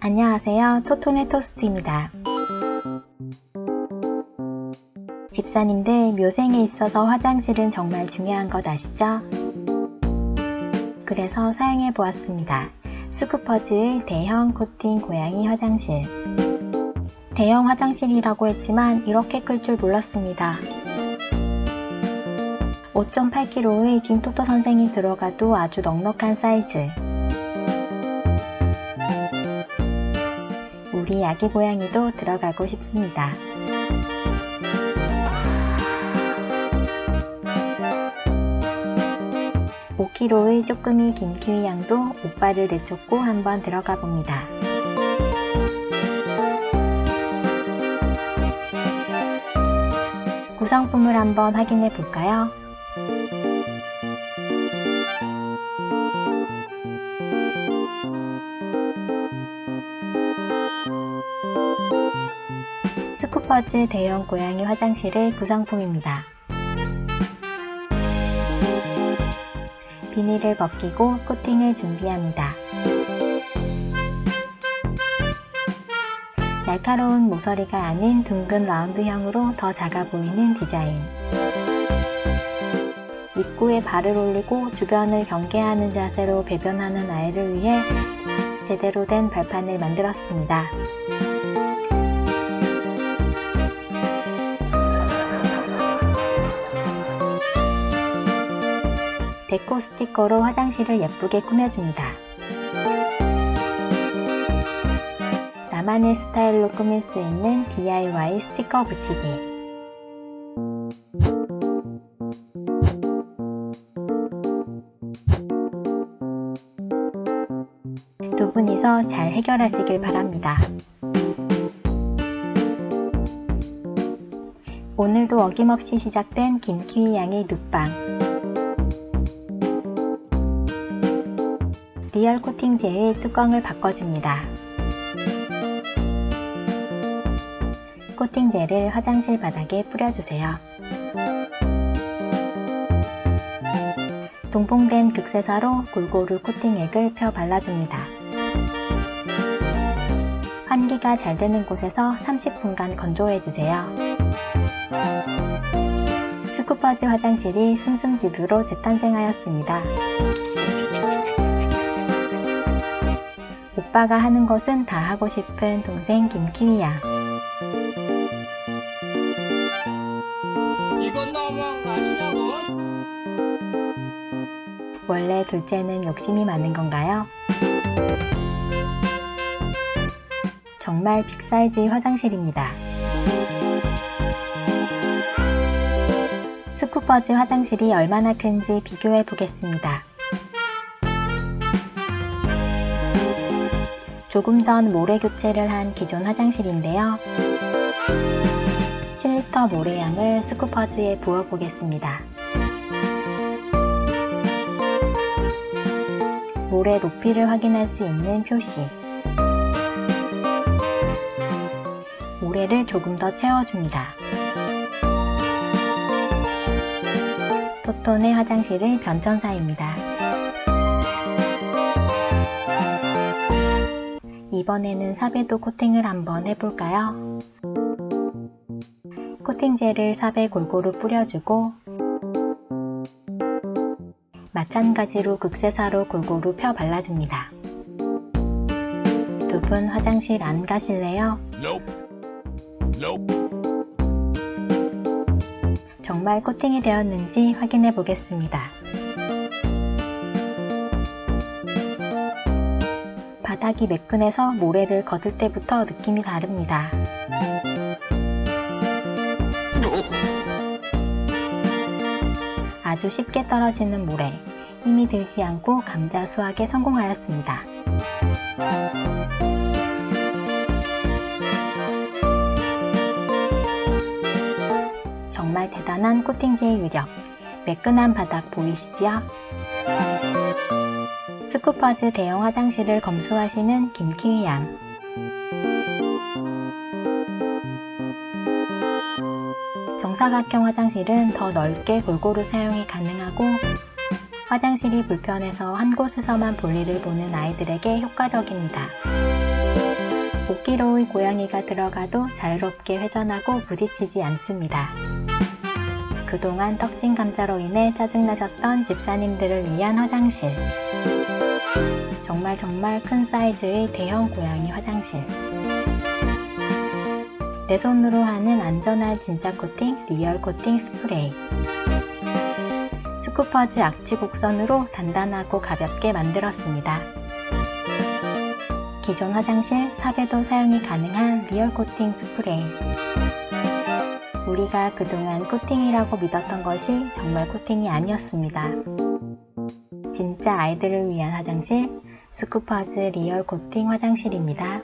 안녕하세요. 토토네 토스트입니다. 집사님들 묘생에 있어서 화장실은 정말 중요한 것 아시죠? 그래서 사용해 보았습니다. 스쿠퍼즈의 대형 코팅 고양이 화장실. 대형 화장실이라고 했지만 이렇게 클 줄 몰랐습니다. 5.8kg의 김토토 선생이 들어가도 아주 넉넉한 사이즈. 우리 아기 고양이도 들어가고 싶습니다. (5kg의) 쪼끄미 김키위 양도 오빠를 내쫓고 한번 들어가 봅니다. 구성품을 한번 확인해 볼까요? 스쿠퍼즈 대형 고양이 화장실의 구성품입니다. 비닐을 벗기고 코팅을 준비합니다. 날카로운 모서리가 아닌 둥근 라운드형으로 더 작아 보이는 디자인. 입구에 발을 올리고 주변을 경계하는 자세로 배변하는 아이를 위해 제대로 된 발판을 만들었습니다. 데코 스티커로 화장실을 예쁘게 꾸며줍니다. 나만의 스타일로 꾸밀 수 있는 DIY 스티커 붙이기. 두 분이서 잘 해결하시길 바랍니다. 오늘도 어김없이 시작된 김키위 양의 눕방. 리얼 코팅제의 뚜껑을 바꿔줍니다. 코팅제를 화장실 바닥에 뿌려주세요. 동봉된 극세사로 골고루 코팅액을 펴 발라줍니다. 환기가 잘 되는 곳에서 30분간 건조해주세요. 스쿠퍼즈 화장실이 숨숨집으로 재탄생하였습니다. 오빠가 하는 것은 다 하고 싶은 동생 김키위양. 이건 너무한 거 아니냐고? 원래 둘째는 욕심이 많은 건가요? 정말 빅사이즈의 화장실입니다. 스쿠퍼즈 화장실이 얼마나 큰지 비교해 보겠습니다. 조금 전 모래 교체를 한 기존 화장실인데요. 7리터 모래양을 스쿠퍼즈에 부어 보겠습니다. 모래 높이를 확인할 수 있는 표시. 모래를 조금 더 채워줍니다. 토톤의 화장실의 변천사입니다. 이번에는 삽에도 코팅을 한번 해볼까요? 코팅제를 삽에 골고루 뿌려주고 마찬가지로 극세사로 골고루 펴 발라줍니다. 두 분 화장실 안 가실래요? Nope. 정말 코팅이 되었는지 확인해 보겠습니다. 바닥이 매끈해서 모래를 걷을 때부터 느낌이 다릅니다. 아주 쉽게 떨어지는 모래, 힘이 들지 않고 감자 수확에 성공하였습니다. 대단한 코팅제의 위력. 매끈한 바닥 보이시지요? 스쿠퍼즈 대형 화장실을 검수하시는 김키위 양. 정사각형 화장실은 더 넓게 골고루 사용이 가능하고 화장실이 불편해서 한 곳에서만 볼일을 보는 아이들에게 효과적입니다. 옷기로의 고양이가 들어가도 자유롭게 회전하고 부딪히지 않습니다. 그동안 떡진 감자로 인해 짜증나셨던 집사님들을 위한 화장실. 정말 정말 큰 사이즈의 대형 고양이 화장실. 내 손으로 하는 안전한 진짜 코팅, 리얼 코팅 스프레이. 스쿠퍼즈 악취 곡선으로 단단하고 가볍게 만들었습니다. 기존 화장실 삽에도 사용이 가능한 리얼 코팅 스프레이. 우리가 그동안 코팅이라고 믿었던 것이 정말 코팅이 아니었습니다. 진짜 아이들을 위한 화장실, 스쿠퍼즈 리얼 코팅 화장실입니다.